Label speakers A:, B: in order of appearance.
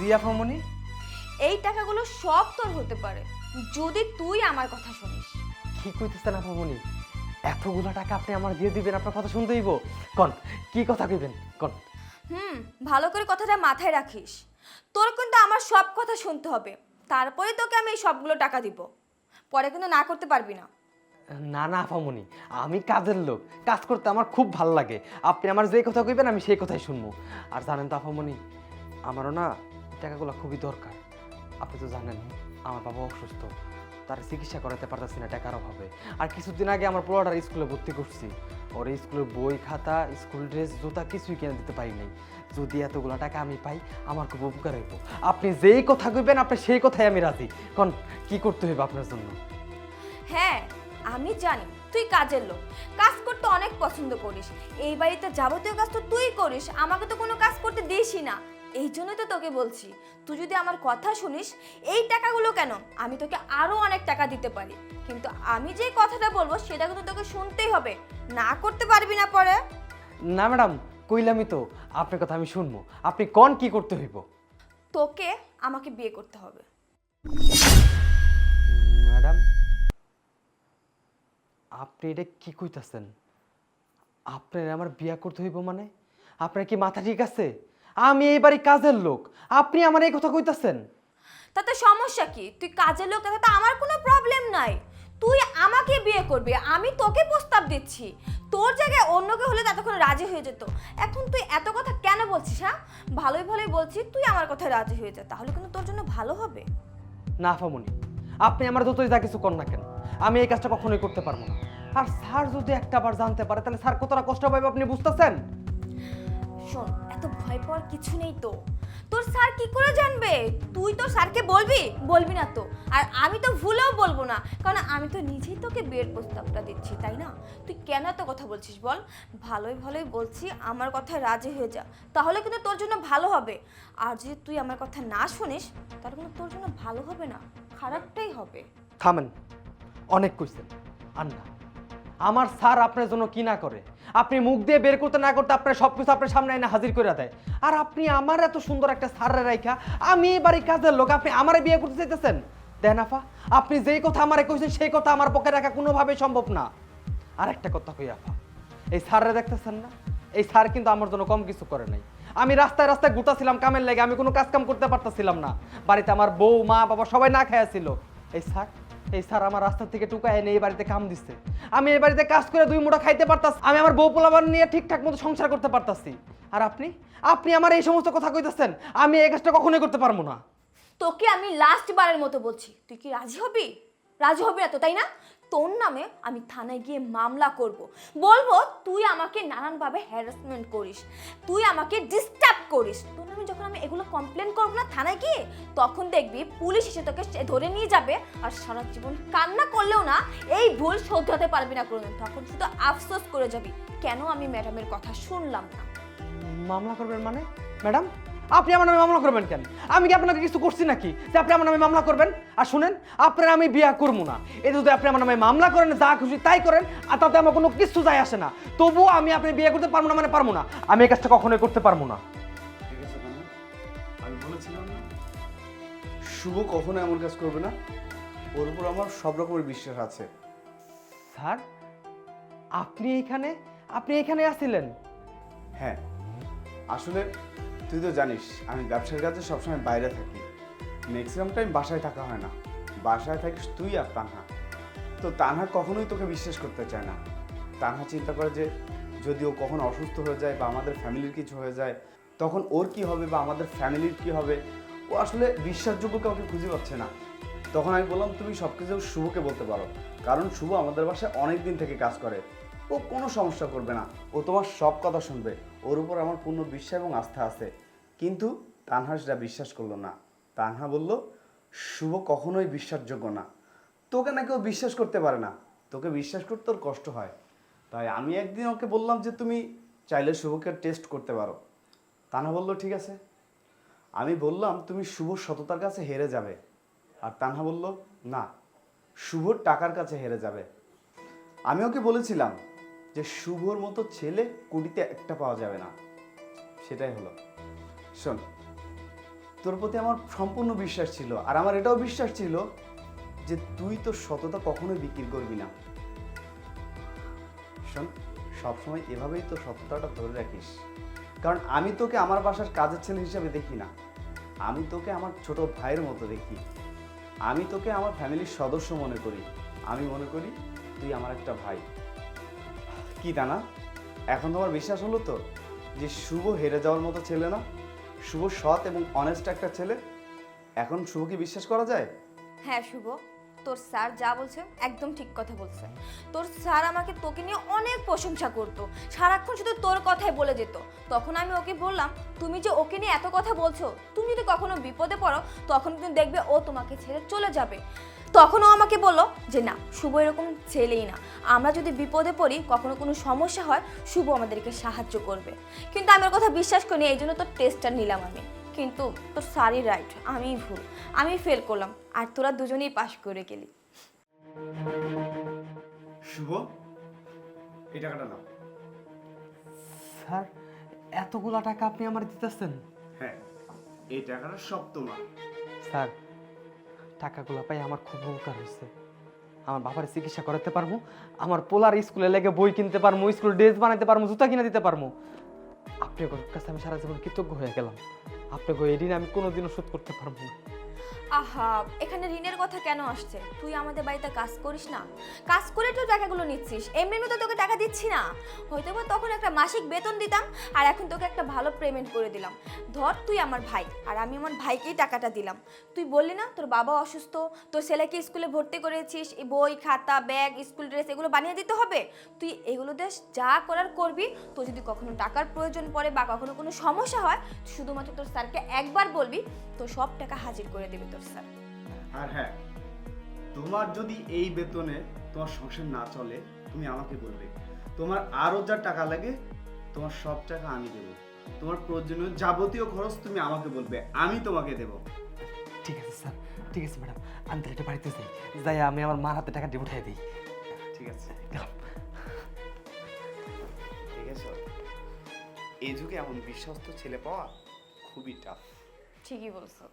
A: জি আপামনি
B: এই টাকাগুলো সব তোর হতে পারে যদি তুই আমার কথা শুনিস।
A: কি কইতেছেন আপামনি এতগুলা টাকা আপনি আমার দিয়ে দিবেন আপনার কথা শুনতে হইব। কন কি কথা কইবেন? কন।
B: হুম ভালো করে কথাটা মাথায় রাখিস। তোর কিন্তু আমার সব কথা শুনতে হবে তারপরে তোকে আমি এই সবগুলো টাকা দিব। পরে কিন্তু না করতে পারবি না।
A: না না আপামনি আমি কাজের লোক কাজ করতে আমার খুব ভালো লাগে। আপনি আমার যে কথা কইবেন আমি সেই কথাই শুনব। আর জানেন তো আপামনি আমারও না টাকাগুলো খুবই দরকার। আপনি তো জানেন, আমার বাবা অসুস্থ, তার চিকিৎসা করাতে পারতেছি না টাকার অভাবে। আর কিছুদিন আগে আমার পোলাটার স্কুলে ভর্তি করছি। ওর স্কুলের বই, খাতা, স্কুল ড্রেস, জুতা কিছুই কিনে দিতে পারি নাই। যদি এতগুলো টাকা আমি পাই, আমার খুব উপকার হইব। আপনি যেই কথা কইবেন, আপনি সেই কথাই আমি রাজি। কারণ কি করতে হইব আপনার জন্য?
B: হ্যাঁ আমি জানি, তুই কাজের লোক। কাজ করতে অনেক পছন্দ করিস। এই বাড়িতে যাবতীয় কাজ তো তুই করিস, আমাকে তো কোনো কাজ করতে দিসই না। এই জন্যই তো তোকে বলছি তুই যদি আমার কথা শুনিস এই টাকাগুলো কেন? আমি তোকে আরও অনেক টাকা দিতে পারি। কিন্তু আমি যে কথাটা বলব সেটা কিন্তু তোকে শুনতেই হবে। না করতে পারবি না পরে।
A: না ম্যাডাম কইলামই তো আপনার কথা আমি শুনব। আপনি কোন কি করতে হইব?
B: তোকে আমাকে বিয়ে করতে হবে।
A: ম্যাডাম আপনি এটা কি কইতাছেন? আপনার আমার বিয়া করতে হইব মানে? আপনার কি মাথা ঠিক আছে? আমি এই বাড়ি কাজের লোক। আপনি আমার এই কথা কইতাছেন?
B: তাতে সমস্যা কি? তুই কাজের লোক তাতে আমার কোনো প্রবলেম নাই। তুই আমাকে বিয়ে করবি আমি তোকে প্রস্তাব দিচ্ছি। তোর জায়গায় অন্য কেউ হলে ততক্ষণ রাজি হয়ে যেত। এখন তুই এত কথা কেন বলছিস হ্যাঁ? ভালোই ভালোই বলছিস তুই আমার কথায় রাজি হয়ে যা তাহলে কিন্তু তোর জন্য ভালো হবে।
A: না ফামুনি আপনি আমার যতই যা কিছু কর না কেন আমি এই কাজটা কখনোই করতে পারব না। আর স্যার যদি একটা বার জানতে পারে তাহলে স্যার কতটা কষ্ট পাবে আপনি বুঝতেছেন?
B: শোন এত ভয় পাওয়ার কিছু নেই তো। তোর স্যার কি করে জানবে? তুই তো স্যারকে বলবি? বলবি না তো। আর আমি তো ভুলেও বলব না। কারণ আমি তো নিজেই তোকে বিয়ের প্রস্তাবটা দিচ্ছি, তাই না? তুই কেন এত কথা বলছিস বল? ভালোই ভালোই বলছি, আমার কথায় রাজি হয়ে যা। তাহলে কিন্তু তোর জন্য ভালো হবে। আর যদি তুই আমার কথা না শুনিস, তাহলে কিন্তু তোর জন্য ভালো হবে না। খারাপটাই হবে।
A: থামেন, অনেক কইছেন আর না আমার স্যার আপনার জন্য কি না করে? আপনি মুখ দিয়ে বের করতে না করতে আপনার সব কিছু আপনার সামনে এনে হাজির করে দেয়। আর আপনি আমার এত সুন্দর একটা স্যারের রাইখা, আমি এবারই কাজের লোক, আপনি আমারে বিয়ে করতে চাইতেছেন? দেন আফা, আপনি যেই কথা আমারে কইছেন, সেই কথা আমার পক্ষে রাখা কোনোভাবেই সম্ভব না। আর একটা কথা কই আফা, এই স্যাররা দেখতেছেন না? এই স্যার কিন্তু আমার জন্য কম কিছু করে নাই। আমি রাস্তায় রাস্তায় গুটাছিলাম কামের লেগে, আমি কোনো কাজ কাম করতে পারতাছিলাম না। বাড়িতে আমার বউ, মা, বাবা সবাই না খাইয়া ছিল এই স্যার এই স্যার আমার রাস্তা থেকে টুকা এনে এই বাড়িতে কাম দিচ্ছে আমি এই বাড়িতে কাজ করে দুই মুঠা খাইতে পারতাস আমি আমার বউ পোলাবান নিয়ে ঠিকঠাক মতো সংসার করতে পারতাছি। আর আপনি? আপনি আমার এই সমস্ত কথা কইতেছেন, আমি এই কাজটা কখনোই করতে পারব না।
B: তোকে আমি লাস্ট বারের মতো বলছি, তুই কি রাজি হবি? রাজি হবি না তো, তাই না? তোর নামে আমি থানায় গিয়ে মামলা করব। বলব, তুই আমাকে নানানভাবে হ্যারাসমেন্ট করিস, তুই আমাকে ডিস্টার্ব করিস, তোর এগুলো কমপ্লেন করব না থানায় গিয়ে, তখন দেখবি পুলিশ এসে তোকে ধরে নিয়ে যাবে। আর সারা জীবন কান্না করলেও না, এই ভুল শোধরাতে পারবি না কোনোদিন। তখন শুধু আফসোস করে যাবি, কেন আমি ম্যাডামের কথা শুনলাম না?
A: মামলা করবেন মানে? ম্যাডাম আপনি আমার নামে মামলা করবেন কেন? আমি কি আপনাকে কিছু করছি নাকি? যে আপনি আমার নামে মামলা করবেন? আর শুনেন, আপনার আমি বিয়া করব না। এই যদি আপনি আমার নামে মামলা করেন, যা খুশি তাই করেন, আর তাতে আমার কোনো কিছু যায় আসে না। তবুও আমি আপনি বিয়ে করতে পারব না মানে পারব না। আমি এই কাজটা কখনোই করতে পারব না।
C: বলেছিলাম না। শুভ কখনো এমন কাজ করবে না। ওর উপর আমার সব রকমের বিশ্বাস আছে।
A: স্যার আপনি এইখানে আপনি এখানে আসছিলেন
C: হ্যাঁ আসলে তুই তো জানিস আমি ব্যবসার কাজে সবসময় বাইরে থাকি। ম্যাক্সিমাম টাইম বাসায় থাকা হয় না। বাসায় থাকিস তুই আর তানহা। তো তানহা কখনোই তোকে বিশ্বাস করতে চায় না। তানহা চিন্তা করে যে যদি ও কখনো অসুস্থ হয়ে যায় বা আমাদের ফ্যামিলির কিছু হয়ে যায় তখন ওর কি হবে বা আমাদের ফ্যামিলির কি হবে, ও আসলে বিশ্বাসযোগ্য কাউকে খুঁজে পাচ্ছে না। তখন আমি বললাম, তুমি সব কিছু শুভকে বলতে পারো। কারণ শুভ আমাদের বাসায় অনেক দিন থেকে কাজ করে। ও কোনো সমস্যা করবে না। ও তোমার সব কথা শুনবে। ওর উপর আমার পূর্ণ বিশ্বাস এবং আস্থা আছে। কিন্তু তানহা সেটা বিশ্বাস করল না। তানহা বলল, শুভ কখনোই বিশ্বাসযোগ্য না। তোকে না কেউ বিশ্বাস করতে পারে না। তোকে বিশ্বাস করতে ওর কষ্ট হয়। তাই আমি একদিন ওকে বললাম যে, তুমি চাইলে শুভকে টেস্ট করতে পারো। তানহা বলল, ঠিক আছে। আমি বললাম, তুমি শুভ সততার কাছে হেরে যাবে। আর তানহা বলল, না, শুভর টাকার কাছে হেরে যাবে। আমি ওকে বলেছিলাম যে, শুভর মতো ছেলে কুড়িতে একটা পাওয়া যাবে না। সেটাই হলো। শোন, তোর প্রতি আমার সম্পূর্ণ বিশ্বাস ছিল, আর আমার এটাও বিশ্বাস ছিল যে, তুই তোর সততা কখনোই বিক্রি করবি না। শোন, সবসময় এভাবেই তোর সততাটা ধরে রাখিস। কারণ আমি তোকে আমার বাসার কাজের ছেলে হিসাবে দেখি না। আমি তোকে আমার ছোট ভাইয়ের মতো দেখি। আমি তোকে আমার ফ্যামিলির সদস্য মনে করি। আমি মনে করি তুই আমার একটা ভাই। কি তা না এখন তোমার বিশ্বাস হলো তো যে শুভ হেরে যাওয়ার মতো ছেলে না? শুভ সৎ এবং অনেস্ট একটা ছেলে? এখন শুভকে বিশ্বাস করা যায়?
B: হ্যাঁ শুভ। তোর স্যার যা বলছে একদম ঠিক কথা বলছে। তোর স্যার আমাকে তোকে নিয়ে অনেক প্রশংসা করতো। সারাক্ষণ শুধু তোর কথাই বলে যেত। তখন আমি ওকে বললাম, তুমি যে ওকে নিয়ে এত কথা বলছো, তুমি যদি কখনো বিপদে পড়ো, তখন কিন্তু দেখবে ও তোমাকে ছেড়ে চলে যাবে। তখন ও আমাকে বলল যে, না, শুভ এরকম ছেলেই না। আমরা যদি বিপদে পড়ি, কখনো কোনো সমস্যা হয়, শুভ আমাদেরকে সাহায্য করবে। কিন্তু আমি ওর কথা বিশ্বাস করিনি, এই জন্য তোর টেস্টটা নিলাম আমি। কিন্তু তোর সারি রাইট আমি ভুল আমি ফেল করলাম আর তোরা দুজনেই পাশ করে গেলি।
C: শুভ এই টাকাটা নাও।
A: স্যার এতগুলা টাকা আপনি আমার দিতেছেন?
C: হ্যাঁ এই টাকাটা সব তোমার।
A: স্যার টাকাগুলো পাই আমার খুব উপকার হয়েছে। আমার বাবার চিকিৎসা করাতে পারব আমার পোলার স্কুলে লেগে বই কিনতে পারব স্কুল ড্রেস বানাতে পারব জুতা কিনে দিতে পারব। আপনার কাছে আমি সারা জীবন কৃতজ্ঞ হয়ে গেলাম। আপনাকে এই ঋণ আমি কোনোদিনও শোধ করতে পারব না।
B: আহা, এখানে ঋণের কথা কেন আসছে? তুই আমাদের বাড়িতে কাজ করিস না? কাজ করে তুই টাকাগুলো নিচ্ছিস। এমনি তো তোকে টাকা দিচ্ছি না। হয়তো বা তখন একটা মাসিক বেতন দিতাম, আর এখন তোকে একটা ভালো পেমেন্ট করে দিলাম। ধর তুই আমার ভাই, আর আমি আমার ভাইকেই টাকাটা দিলাম। তুই বললি না, তোর বাবা অসুস্থ, তোর ছেলেকে স্কুলে ভর্তি করেছিস বই, খাতা, ব্যাগ স্কুল ড্রেস এগুলো বানিয়ে দিতে হবে? তুই এগুলো দেশ যা করার করবি তো যদি কখনো টাকার প্রয়োজন পড়ে বা কখনো কোনো সমস্যা হয় শুধুমাত্র তোর স্যারকে একবার বলবি তো সব টাকা হাজির করে দেবে তোর স্যার।
C: আর হ্যাঁ তোমার যদি এই বেতনে তোমার সংসার না চলে তুমি আমাকে বলবে তোমার আরও যা টাকা লাগে তোমার সব টাকা আমি দেবো। তোমার প্রয়োজনীয় যাবতীয় খরচ তুমি আমাকে বলবে আমি তোমাকে দেবো।
A: ঠিক আছে স্যার ঠিক আছে ম্যাডাম আমি তাহলে বাড়িতে যাই। যাই আমি আমার মার হাতে টাকা দিয়ে উঠাই দিই।
C: ঠিক আছে। ঠিক আছে। এই যুগে এমন বিশ্বস্ত ছেলে পাওয়া খুবই টাফ
B: ঠিকই বলছো।